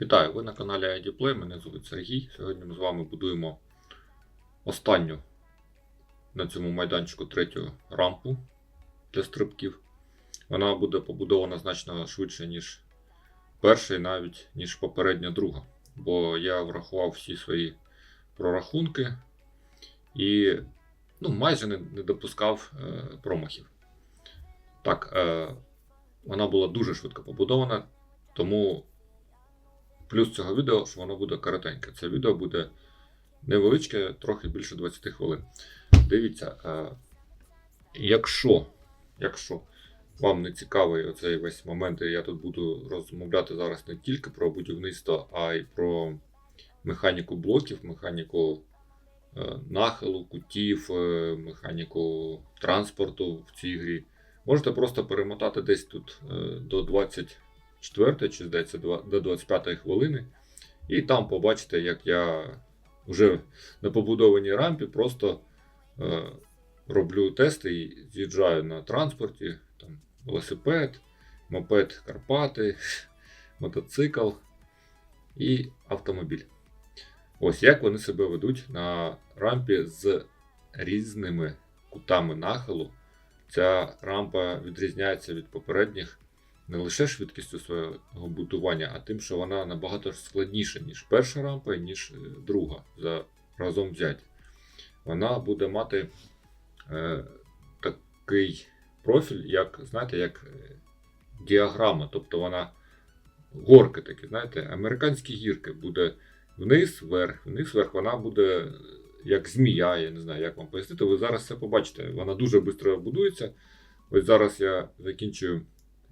Вітаю! Ви на каналі IDPlay, мене звуть Сергій. Сьогодні ми з вами будуємо останню на цьому майданчику третю рампу для стрибків. Вона буде побудована значно швидше, ніж перша, і навіть ніж попередня друга. Бо я врахував всі свої прорахунки і ну, майже не, не допускав е, промахів. Так, е, вона була дуже швидко побудована, тому Плюс цього відео, що воно буде коротеньке. Це відео буде невеличке, трохи більше 20 хвилин. Дивіться, якщо, якщо вам не цікавий оцей весь момент, і я тут буду розмовляти зараз не тільки про будівництво, а й про механіку блоків, механіку е, нахилу, кутів, е, механіку транспорту в цій грі. Можете просто перемотати десь тут е, до 20 4 чи здається до 25 хвилини. І там побачите, як я вже на побудованій рампі просто е, роблю тести і з'їжджаю на транспорті, там, велосипед, мопед Карпати, мотоцикл і автомобіль. Ось як вони себе ведуть на рампі з різними кутами нахилу. Ця рампа відрізняється від попередніх не лише швидкістю свого будування, а тим, що вона набагато складніша, ніж перша рампа, ніж е, друга за разом взяті. Вона буде мати е, такий профіль, як, знаєте, як е, діаграма. Тобто вона горки такі, знаєте, американські гірки буде вниз, вверх, вниз, вверх, вона буде е, як змія, я не знаю, як вам пояснити. Ви зараз це побачите. Вона дуже швидко будується. Ось зараз я закінчую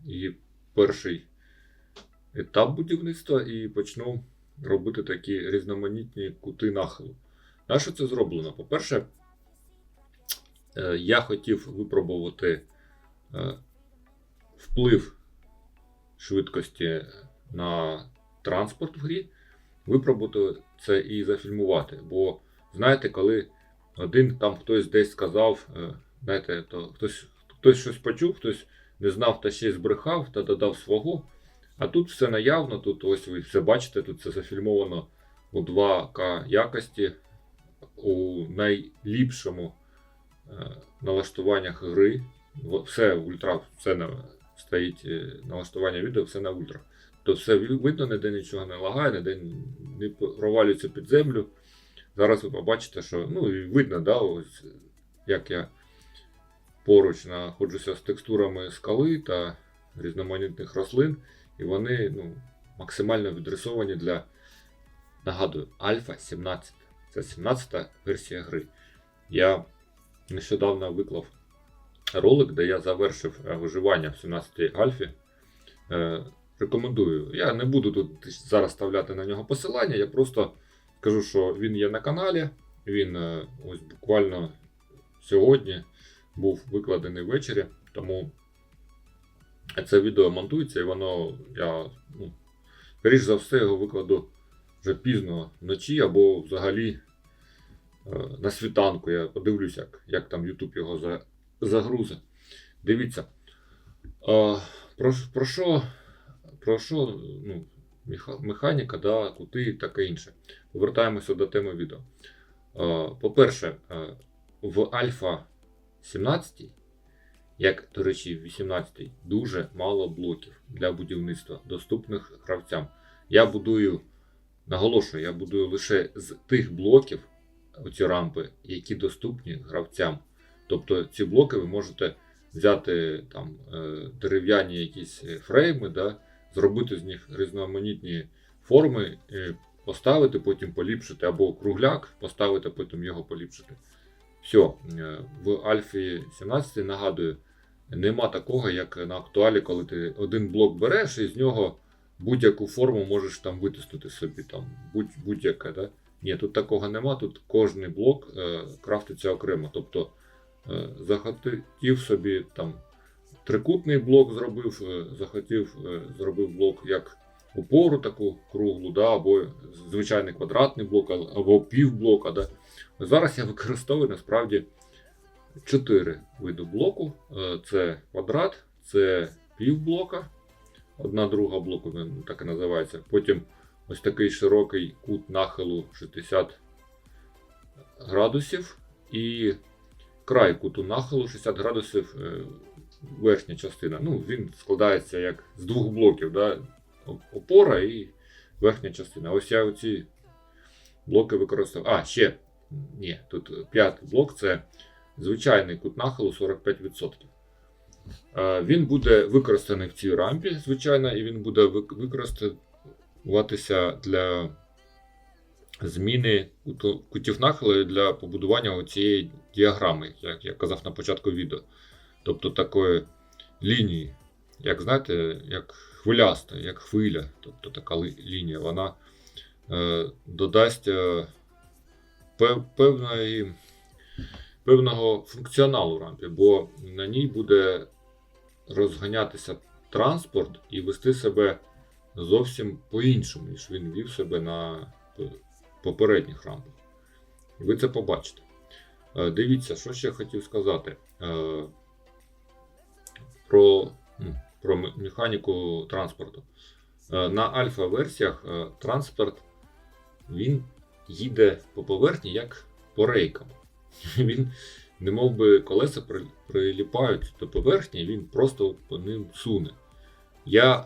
її перший етап будівництва і почну робити такі різноманітні кути нахилу. На що це зроблено? По-перше, е, я хотів випробувати е, вплив швидкості на транспорт в грі, випробувати це і зафільмувати. Бо знаєте, коли один там хтось десь сказав, е, знаєте, то хтось, хтось щось почув, хтось не знав та ще й збрехав та додав свого. А тут все наявно, тут ось ви все бачите, тут це зафільмовано у 2К якості, у найліпшому е, налаштуваннях гри. Все ультра, все на, стоїть е, налаштування відео, все на ультра. То все видно, ніде нічого не лагає, ніде не провалюється під землю. Зараз ви побачите, що ну і видно, да, ось як я поруч знаходжуся з текстурами скали та різноманітних рослин, і вони ну, максимально відрисовані для, нагадую, Альфа 17. Це 17 версія гри. Я нещодавно виклав ролик, де я завершив е, виживання в 17-й Альфі. Е, рекомендую. Я не буду тут зараз ставляти на нього посилання, я просто скажу, що він є на каналі. Він е, ось буквально сьогодні був викладений ввечері, тому це відео монтується і воно, я, ну, скоріш за все, його викладу вже пізно вночі або взагалі е, на світанку. Я подивлюсь, як, як там YouTube його за, загрузить. Дивіться. Е, про, про що, про що ну, механіка, да, кути і таке інше. Повертаємося до теми відео. Е, По-перше, е, в Альфа 17, як, до речі, в 18 дуже мало блоків для будівництва, доступних гравцям. Я будую, наголошую, я будую лише з тих блоків, оці рампи, які доступні гравцям. Тобто ці блоки ви можете взяти там е, дерев'яні якісь фрейми, да, зробити з них різноманітні форми, е, поставити, потім поліпшити, або кругляк, поставити, потім його поліпшити. Все, в Альфі 17 нагадую, нема такого, як на актуалі, коли ти один блок береш і з нього будь-яку форму можеш там витиснути собі, там, будь, будь-яке. Да? Ні, тут такого нема, тут кожний блок е, крафтиться окремо. Тобто е, захотів собі там трикутний блок зробив, е, захотів, е, зробив блок як опору таку круглу, да, або звичайний квадратний блок, або півблока. Да. Зараз я використовую насправді 4 види блоку. Е, Це квадрат, це півблока, одна друга блоку, так і називається. Потім ось такий широкий кут нахилу 60 градусів і край куту нахилу 60 градусів е, верхня частина. Ну, він складається як з двох блоків, да? Опора і верхня частина. Ось я оці блоки використав. А, ще ні, тут п'ятий блок це звичайний кут нахилу 45%. Е, Він буде використаний в цій рампі, звичайно, і він буде використовуватися для зміни кутів нахилу для побудування цієї діаграми, як я казав на початку відео. Тобто такої лінії, як знаєте, як хвиляста, як хвиля, тобто така лінія, вона е, додасть е, пев- певної, певного функціоналу рампі, бо на ній буде розганятися транспорт і вести себе зовсім по-іншому, ніж він вів себе на попередніх рампах. Ви це побачите. Е, Дивіться, що ще хотів сказати Е, про, про механіку транспорту. Е, На альфа-версіях е, транспорт він їде по поверхні як по рейкам. Він, не мов би колеса приліпають до поверхні, він просто по ним суне. Я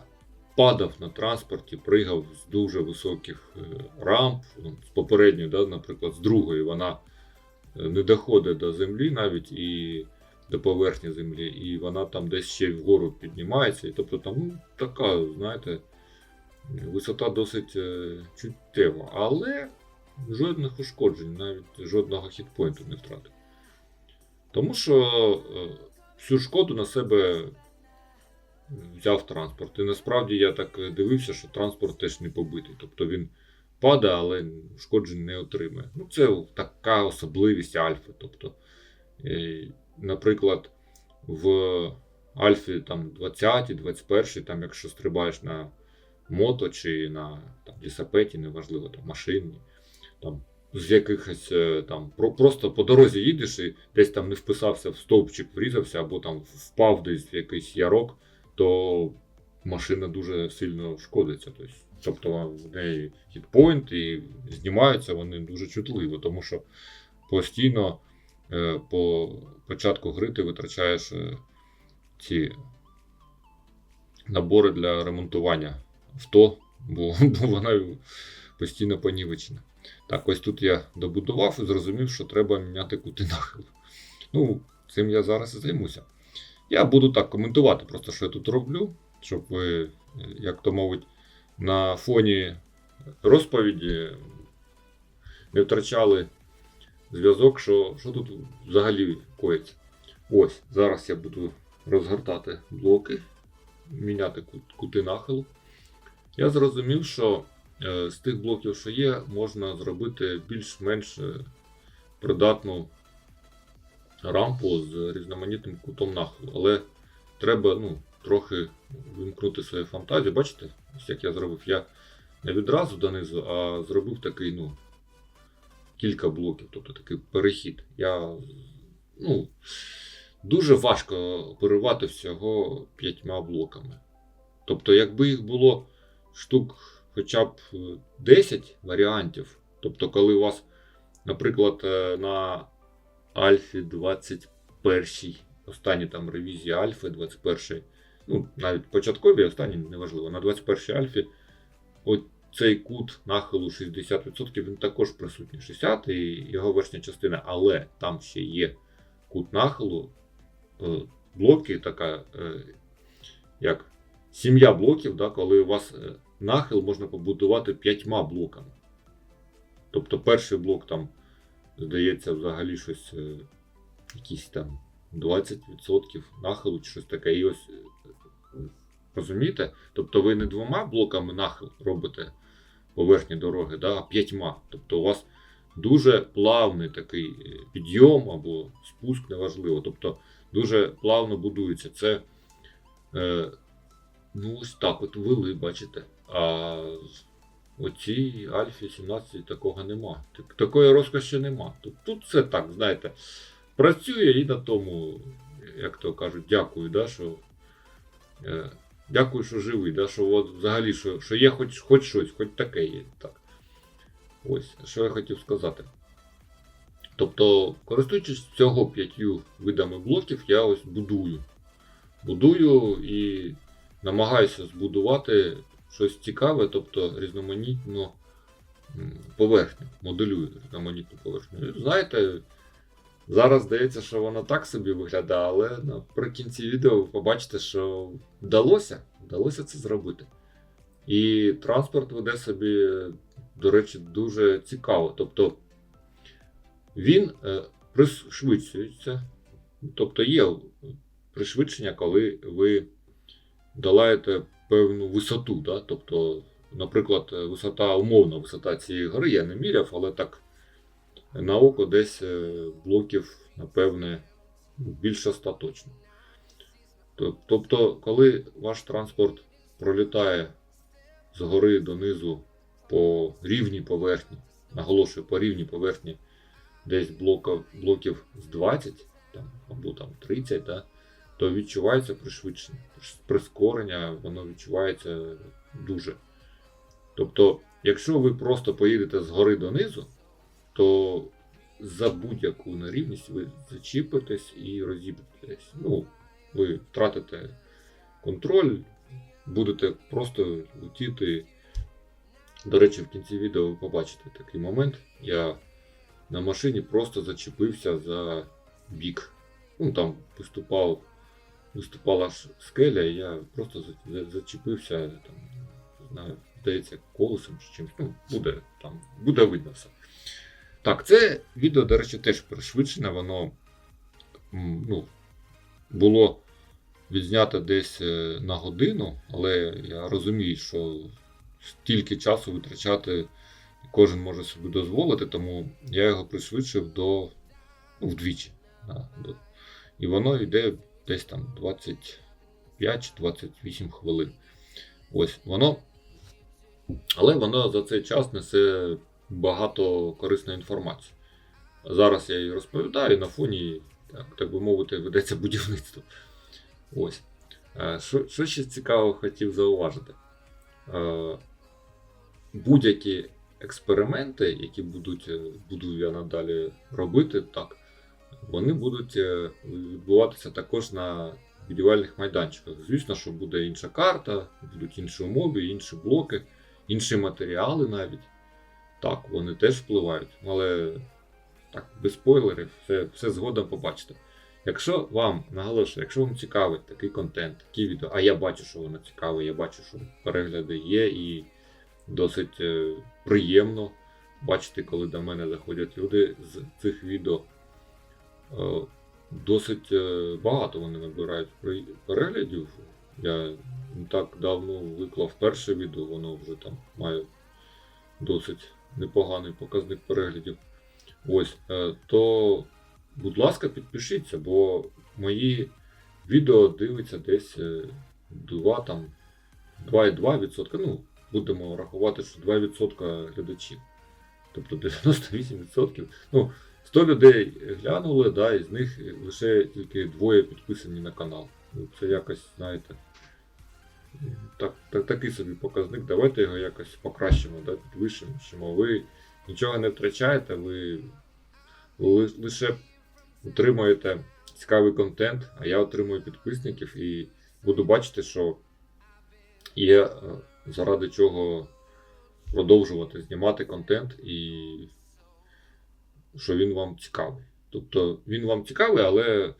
падав на транспорті, пригав з дуже високих е, рамп, ну, з попередньої, да, наприклад, з другої, вона не доходить до землі навіть і до поверхні землі, і вона там десь ще вгору піднімається. І тобто там ну, така, знаєте, висота досить е, чуттєва, але жодних ушкоджень, навіть жодного хітпойнту не втратив. Тому що е, всю шкоду на себе взяв транспорт. І насправді я так дивився, що транспорт теж не побитий. Тобто він падає, але ушкоджень не отримує. Ну, це така особливість Альфи. Тобто, е, наприклад, в Альфі там 20, 21, там, якщо стрибаєш на мото чи на там, лісапеті, неважливо, там, машині, там, з якихось е, там про, просто по дорозі їдеш і десь там не вписався в стовпчик, врізався, або там впав десь в якийсь ярок, то машина дуже сильно шкодиться. Тобто, в неї хітпойнт і знімаються вони дуже чутливо, тому що постійно по початку гри ти витрачаєш е, ці набори для ремонтування авто, бо, бо вона постійно понівечена. Так, ось тут я добудував і зрозумів, що треба міняти кути нахилу. Ну, цим я зараз і займуся. Я буду так коментувати, просто що я тут роблю, щоб ви, е, як то мовить, на фоні розповіді не втрачали зв'язок, що, що тут взагалі коїться. Ось, зараз я буду розгортати блоки, міняти кути нахилу. Я зрозумів, що е, з тих блоків, що є, можна зробити більш-менш е, придатну рампу з різноманітним кутом нахилу. Але треба ну, трохи вимкнути свою фантазію. Бачите, ось як я зробив. Я не відразу донизу, а зробив такий, ну, кілька блоків, тобто такий перехід. Я ну, дуже важко оперувати всього п'ятьма блоками. Тобто, якби їх було штук хоча б е, 10 варіантів, тобто, коли у вас, наприклад, е, на Альфі 21, останні там ревізії Альфи 21, ну, навіть початкові, останні, неважливо, на 21 Альфі от цей кут нахилу 60%, він також присутній 60 і його верхня частина, але там ще є кут нахилу, е, блоки, така, е, як сім'я блоків, да, коли у вас е, нахил можна побудувати п'ятьма блоками. Тобто перший блок там, здається, взагалі щось, якісь там 20% нахилу чи щось таке. І ось, розумієте? Тобто ви не двома блоками нахил робите поверхні дороги, да, а п'ятьма. Тобто у вас дуже плавний такий е, підйом або спуск, неважливо. Тобто дуже плавно будується. Це е, ну ось так от вели, бачите. А у цій Альфі 17 такого нема. Так- Такої розкоші нема. Тут, тут все так, знаєте, працює і на тому, як то кажуть, дякую, да, що е, дякую, що живий, да, що от взагалі що, що є хоч, хоч щось, хоч таке є. Так. Ось, що я хотів сказати. Тобто, користуючись всього п'ятью видами блоків, я ось будую. Будую і намагаюся збудувати щось цікаве, тобто різноманітну поверхню, моделюю різноманітну поверхню. Знаєте, зараз здається, що воно так собі виглядає, але наприкінці відео ви побачите, що вдалося, вдалося це зробити. І транспорт веде собі, до речі, дуже цікаво. Тобто він е, пришвидшується, тобто є пришвидшення, коли ви долаєте певну висоту. Да? Тобто, наприклад, висота, умовна висота цієї гори я не міряв, але так на око десь е, блоків, напевне, більше 100 точно. Тобто, коли ваш транспорт пролітає з гори донизу по рівній поверхні, наголошую, по рівній поверхні десь блока, блоків з 20 там, або там 30, да, то відчувається пришвидшення. Прискорення, воно відчувається дуже. Тобто, якщо ви просто поїдете з гори донизу, то за будь-яку нерівність ви зачіпитесь і розіб'єтесь. Ну, ви втратите контроль, будете просто летіти. До речі, в кінці відео ви побачите такий момент. Я на машині просто зачепився за бік. Ну, там виступав, виступала ж скеля, і я просто за- за- зачепився, там, знаю, здається, колесом чи чимось. Ну, буде, там, буде видно все. Так, це відео, до речі, теж пришвидшене, воно ну, було відзнято десь е, на годину, але я розумію, що стільки часу витрачати кожен може собі дозволити, тому я його пришвидшив до ну, вдвічі. І воно йде десь там 25 чи 28 хвилин. Ось воно. Але воно за цей час несе багато корисної інформації. Зараз я її розповідаю, на фоні, так, так би мовити, ведеться будівництво. Ось. Е, Що, що ще цікаво хотів зауважити? Е, Будь-які експерименти, які будуть, е, буду я надалі робити, так, вони будуть відбуватися також на будівельних майданчиках. Звісно, що буде інша карта, будуть інші умови, інші блоки, інші матеріали навіть. Так, вони теж впливають, але так, без спойлерів, все, все згодом побачите. Якщо вам наголошую, якщо вам цікавий такий контент, такі відео, а я бачу, що воно цікаве, я бачу, що перегляди є, і досить е, приємно бачити, коли до мене заходять люди з цих відео. Е, Досить е, багато вони набирають переглядів. Я не так давно виклав перше відео, воно вже там має досить непоганий показник переглядів. Ось, е, то, будь ласка, підпишіться, бо мої відео дивиться десь е, 2, там, 2,2%. Ну, будемо рахувати, що 2% глядачів. Тобто 98%. Ну, 100 людей глянули, да, і з них лише тільки двоє підписані на канал. Це якось, знаєте, так, так, такий собі показник. Давайте його якось покращимо, да, підвищимо. Що ви нічого не втрачаєте, ви лише отримуєте цікавий контент, а я отримую підписників і буду бачити, що є е, заради чого продовжувати знімати контент і що він вам цікавий. Тобто він вам цікавий, але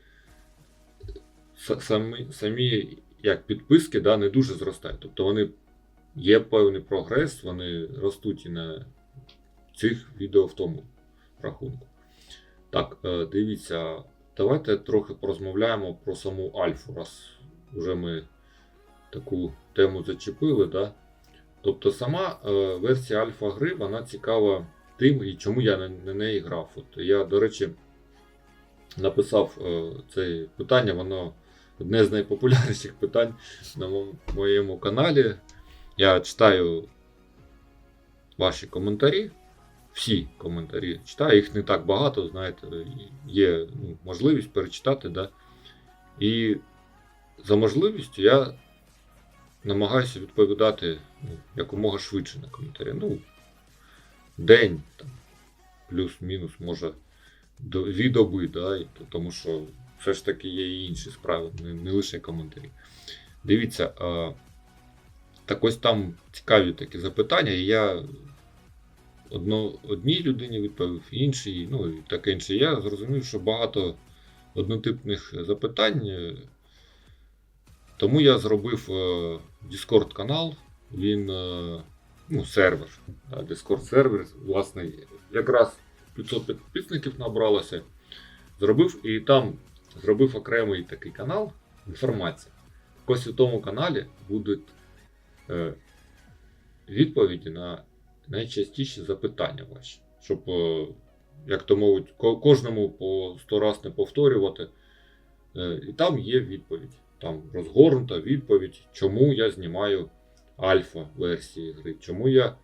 самі, самі як підписки да, не дуже зростають. Тобто вони є певний прогрес, вони ростуть і на цих відео в тому рахунку. Так, е, дивіться, давайте трохи порозмовляємо про саму альфу, раз вже ми таку тему зачепили. Да? Тобто сама е, версія альфа гри вона цікава тим, і чому я на, на неї грав. От я, до речі, написав е, це питання, воно одне з найпопулярніших питань на моєму каналі. Я читаю ваші коментарі. Всі коментарі читаю, їх не так багато, знаєте, є ну, можливість перечитати. Да? І за можливістю я намагаюся відповідати ну, якомога швидше на коментарі. Ну, день, плюс-мінус, може, до, дві доби, да, тому що все ж таки є і інші справи, не, лише коментарі. Дивіться, так ось там цікаві такі запитання, і я одно, одній людині відповів, іншій, ну і таке інше. Я зрозумів, що багато однотипних запитань. е, Тому я зробив е, Discord канал, він е, ну, сервер. Discord сервер, власне, якраз 500 підписників набралося. Зробив і там зробив окремий такий канал інформація. Ось у тому каналі будуть е, відповіді на найчастіші запитання ваші. Щоб, е, як то мовить, кожному по 100 раз не повторювати. Е, І там є відповідь. Там розгорнута відповідь, чому я знімаю альфа версії гри, чому я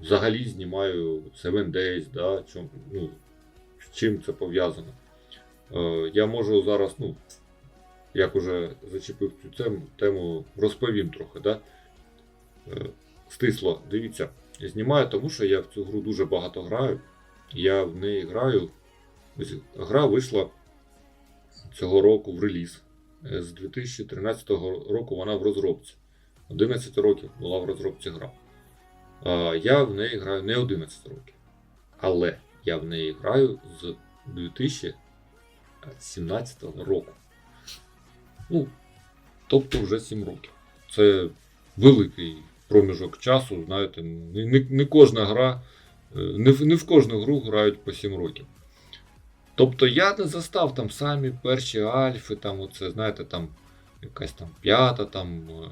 взагалі знімаю 7 Days, да, чому, ну, з чим це пов'язано. Е, я можу зараз, ну, як уже зачепив цю тему, розповім трохи. Да? Е, стисло, дивіться, знімаю, тому що я в цю гру дуже багато граю. Я в неї граю. Ось Гра вийшла цього року в реліз. Е, З 2013 року вона в розробці. 11 років була в розробці гра. Я в неї граю не 11 років. Але я в неї граю з 2017 року. Ну, тобто вже 7 років. Це великий проміжок часу. Знаєте, не, не, кожна гра, е, не, в- не в кожну гру грають по 7 років. Тобто я не застав там самі перші альфи, там оце, знаєте, там якась там п'ята, там е,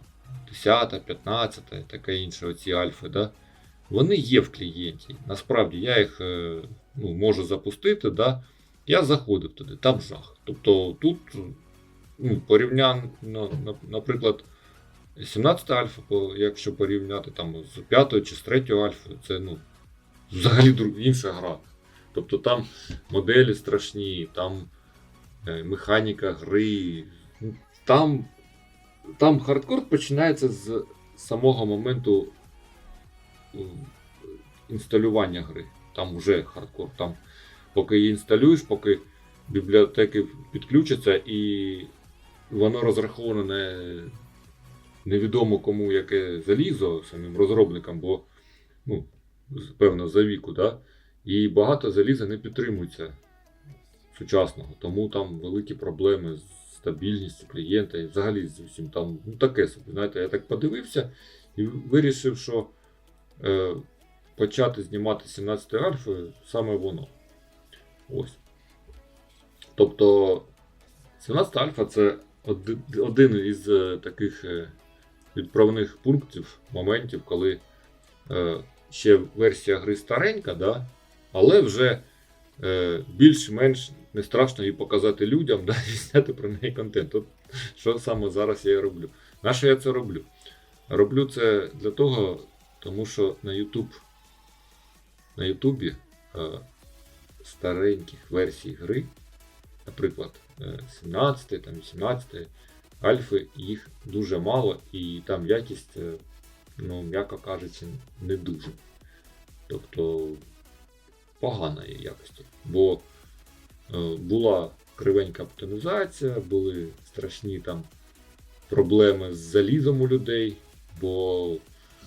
десята, п'ятнадцята і таке інше, оці альфи, да? вони є в клієнті. Насправді я їх е, ну, можу запустити, да? Я заходив туди, там жах. Тобто тут ну, порівняно, наприклад, 17 альфа, якщо порівняти там з 5 чи з 3 альфою, це ну, взагалі інша гра. Тобто там моделі страшні, там е, механіка гри. ну, Там, там хардкор починається з самого моменту інсталювання гри. Там вже хардкор. Там, поки її інсталюєш, поки бібліотеки підключаться і воно розраховане не, невідомо кому яке залізо самим розробникам, бо ну, певно за віку, да? і багато заліза не підтримується сучасного, тому там великі проблеми з стабільністю клієнта і взагалі з усім там ну, таке собі. Знаєте, я так подивився і вирішив, що е, почати знімати 17 альфою саме воно. Ось. Тобто 17 альфа це один із е, таких е, відправних пунктів, моментів, коли е, ще версія гри старенька, да? але вже більш-менш не страшно її показати людям, да? і зняти про неї контент. От що саме зараз я і роблю. На що я це роблю? Роблю це для того, тому що на YouTube, на Ютубі стареньких версій гри, наприклад, е, 17, там, 18, альфи, їх дуже мало, і там якість, е, ну, м'яко кажучи, не дуже. Тобто поганої якості. Бо е, була кривенька оптимізація, були страшні там проблеми з залізом у людей, бо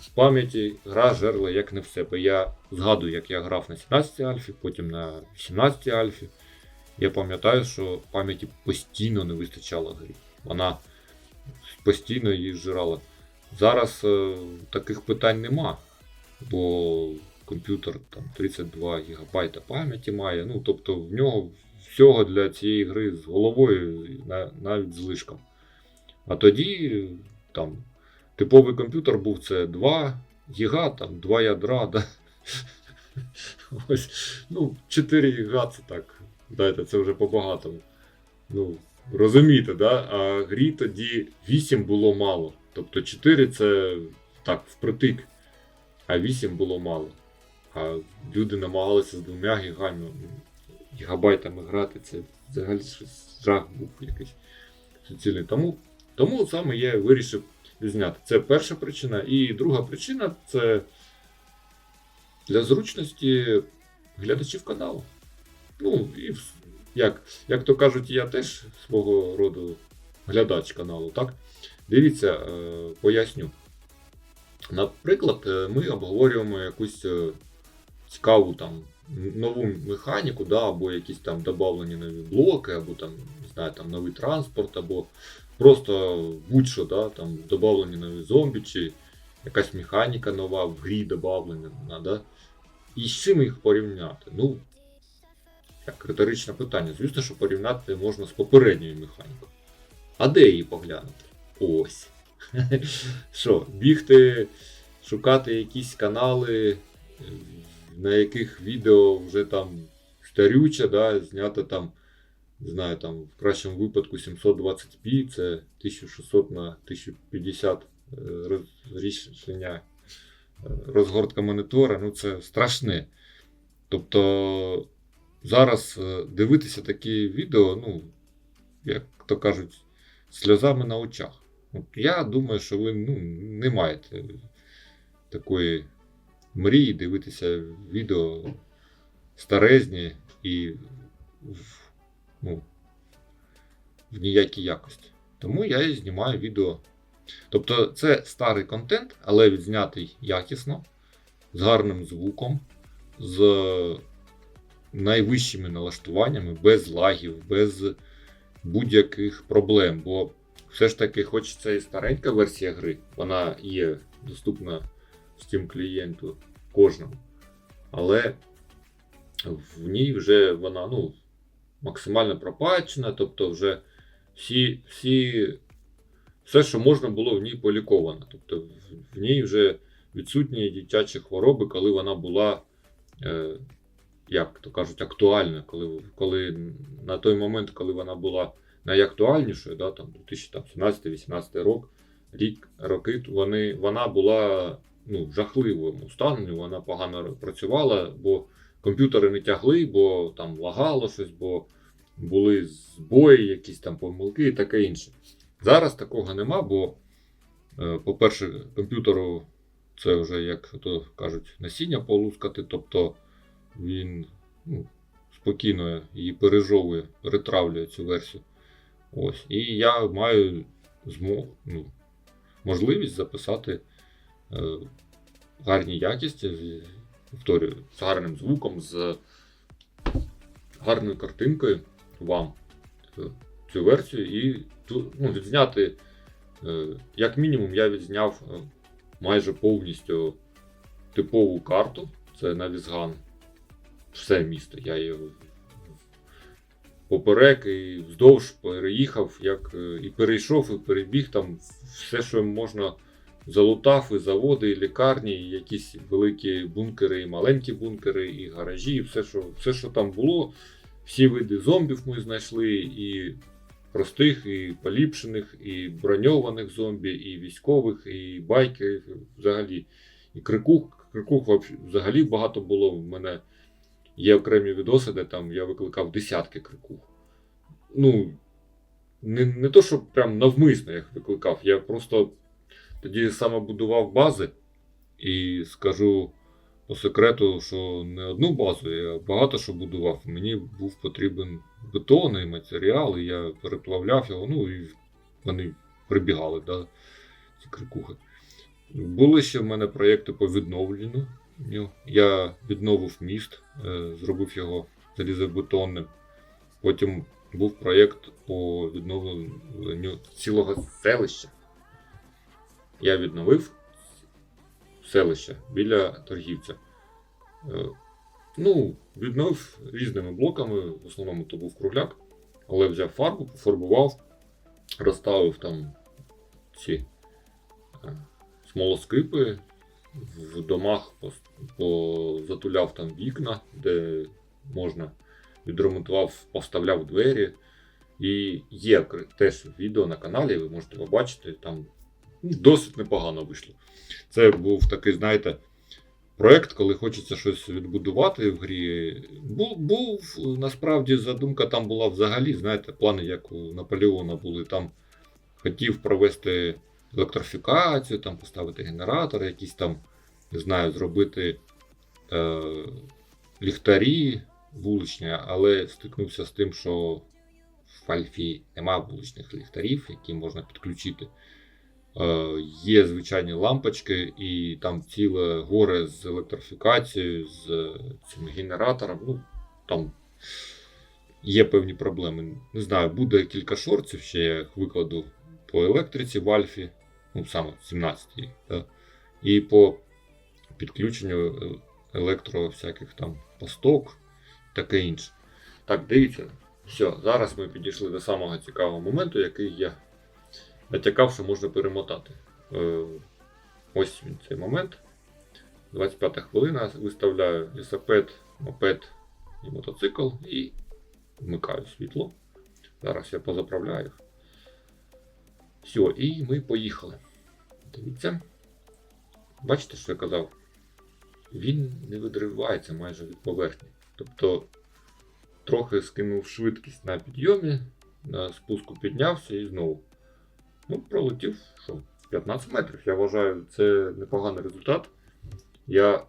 в пам'яті гра жерла як не в себе. Я згадую, як я грав на 17 альфі, потім на 18 альфі. Я пам'ятаю, що пам'яті постійно не вистачало грі. Вона постійно її зжирала. Зараз е, таких питань нема, бо комп'ютер там 32 ГБ пам'яті має. Ну, тобто в нього всього для цієї гри з головою, на- навіть з лишком. А тоді там типовий комп'ютер був це 2 ГБ, там 2 ядра. Да? Ось, ну, 4 ГБ це так. Дайте, це вже по-багатому. Ну, розумієте, да? а грі тоді 8 було мало. Тобто 4 це так, впритик, а 8 було мало. А люди намагалися з двома гігами, гігабайтами грати. Це взагалі щось жах був якийсь суцільний. Тому, тому саме я вирішив відзняти. Це перша причина. І друга причина це для зручності глядачів каналу. Ну, і як, як то кажуть, я теж свого роду глядач каналу, так? Дивіться, е, поясню. Наприклад, е, ми обговорюємо якусь е, цікаву там нову механіку, да, або якісь там додавлені нові блоки, або там, знаю, там новий транспорт, або просто будь-що, да, там додавлені нові зомбі, чи якась механіка нова в грі додавлена. Да? І з чим їх порівняти? Ну, як риторичне питання. Звісно, що порівняти можна з попередньою механікою. А де її поглянути? Ось. Що, бігти, шукати якісь канали, на яких відео вже там старюче, да, знято там, не знаю, там в кращому випадку 720p, це 1600 на 1050 е, розрішення е, розгортка монітора, ну це страшне. Тобто зараз е, дивитися такі відео, ну, як то кажуть, сльозами на очах. От я думаю, що ви ну, не маєте такої мрії дивитися відео старезні і ну, в ніякій якості. Тому я і знімаю відео. Тобто це старий контент, але відзнятий якісно, з гарним звуком, з найвищими налаштуваннями, без лагів, без будь-яких проблем. Бо все ж таки, хоч це і старенька версія гри, вона є доступна Steam клієнту кожному. Але в ній вже вона ну, максимально пропачена, тобто вже всі, всі, все, що можна було в ній поліковано. Тобто в- ній вже відсутні дитячі хвороби, коли вона була, е, як то кажуть, актуальна, коли, коли на той момент, коли вона була найактуальнішою, да, там 2017-18 рік, рік, роки, вони, вона була ну, в жахливому стані, вона погано працювала, бо комп'ютери не тягли, бо там лагало щось, бо були збої, якісь там помилки і таке інше. Зараз такого нема, бо, е, по-перше, комп'ютеру це вже, як то кажуть, насіння полускати, тобто він ну, спокійно її пережовує, перетравлює цю версію. Ось. І я маю змо, ну, можливість записати е, гарній якісті, повторюю, з гарним звуком, з гарною картинкою вам цю версію і ну, відзняти, е, як мінімум, я відзняв е, майже повністю типову карту. Це на Візган. Все місто. Я її поперек і вздовж переїхав, як е, і перейшов, і перебіг там все, що можна залутав, і заводи, і лікарні, і якісь великі бункери, і маленькі бункери, і гаражі, і все, що, все, що там було. Всі види зомбів ми знайшли, і простих, і поліпшених, і броньованих зомбі, і військових, і байкерів, взагалі. І крикух, крикух взагалі багато було. В мене є окремі відоси, де там я викликав десятки крикух. Ну, не, не то, що прям навмисно їх викликав, я просто тоді саме будував бази і скажу по секрету, що не одну базу, я багато що будував. Мені був потрібен бетон і матеріал, і я переплавляв його, ну і вони прибігали, да, ці крикухи. Були ще в мене проєкти по відновленню. Я відновив міст, е, зробив його залізобетонним. Потім був проєкт по відновленню цілого селища. Я відновив селище біля торгівця. Е, Ну, відновив різними блоками, в основному то був кругляк, але взяв фарбу, пофарбував, розставив там ці е, смолоскипи, в домах позатуляв там вікна, де можна, відремонтував, поставляв двері. І є теж відео на каналі, ви можете побачити, там досить непогано вийшло. Це був такий, знаєте, проект, коли хочеться щось відбудувати в грі. Був, був насправді задумка там була взагалі, знаєте, плани, як у Наполеона були. Там хотів провести електрифікацію, там поставити генератор, якісь там, не знаю, зробити е, ліхтарі вуличні, але стикнувся з тим, що в Альфі немає вуличних ліхтарів, які можна підключити. Е, є звичайні лампочки, і там ціле горе з електрифікацією, з е, цим генератором. Ну, там є певні проблеми. Не знаю, буде кілька шорців, ще я їх викладу по електриці в Альфі, ну саме 17-й, да? і по підключенню е, електро всяких там посток, таке інше. Так, дивіться. Все, зараз ми підійшли до самого цікавого моменту, який я натякав, що можна перемотати. Е, ось він цей момент. 25 хвилина. Виставляю лісопед, мопед і мотоцикл і вмикаю світло. Зараз я позаправляю. Все, і ми поїхали. Дивіться. Бачите, що я казав? Він не видривається майже від поверхні. Тобто трохи скинув швидкість на підйомі, на спуску піднявся і знову. Ну, пролетів що, 15 метрів. Я вважаю, це непоганий результат. Я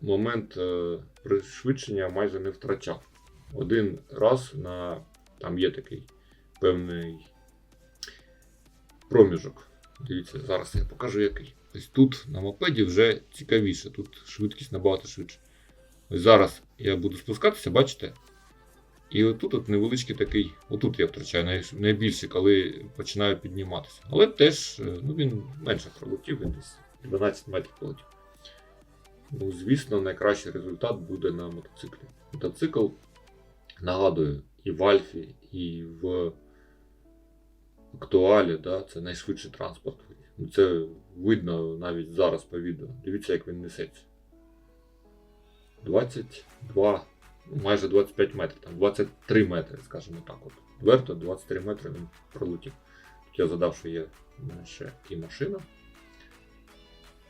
момент е, пришвидшення майже не втрачав. Один раз на там є такий певний проміжок. Дивіться, зараз я покажу який. Ось тут на мопеді вже цікавіше, тут швидкість набагато швидше. Ось зараз я буду спускатися, бачите? І отут от невеличкий такий, отут я втрачаю найбільше, коли починаю підніматися. Але теж е, ну, він менше пролетів, він десь 12 метрів полетів. Ну, звісно, найкращий результат буде на мотоциклі. Мотоцикл, нагадую, і в Альфі, і в Актуалі, да, це найшвидший транспорт. Ну, Це видно навіть зараз по відео. Дивіться, як він несеться. 22, ну, майже 25 метрів, там 23 метри, скажімо так. От. Верто 23 метри він пролетів. Тут я задав, що є ще і машина.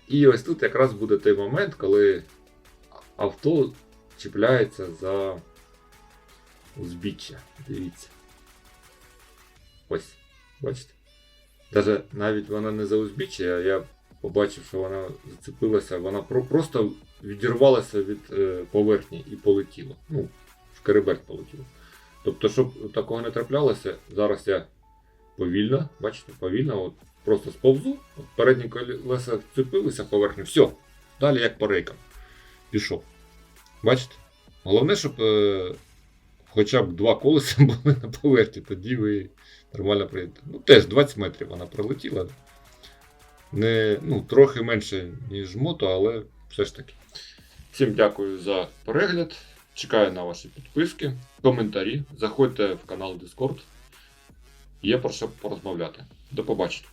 І ось тут якраз буде той момент, коли авто чіпляється за узбіччя. Дивіться. Ось, бачите? Даже навіть вона не за узбіччя, я побачив, що вона зацепилася, вона про- просто відірвалася від е, поверхні і полетіла. Ну, в кереберт полетіла. Тобто, щоб такого не траплялося, зараз я повільно, бачите, повільно, от просто сповзу, от передні колеса вцепилися в все. Далі як по рейкам. Пішов. Бачите? Головне, щоб е, хоча б два колеса були на поверхні, тоді ви нормально приїдете. Ну, теж 20 метрів вона пролетіла. Не, ну, трохи менше, ніж мото, але все ж таки. Всім дякую за перегляд. Чекаю на ваші підписки, коментарі. Заходьте в канал Discord. Є про що порозмовляти. До побачення.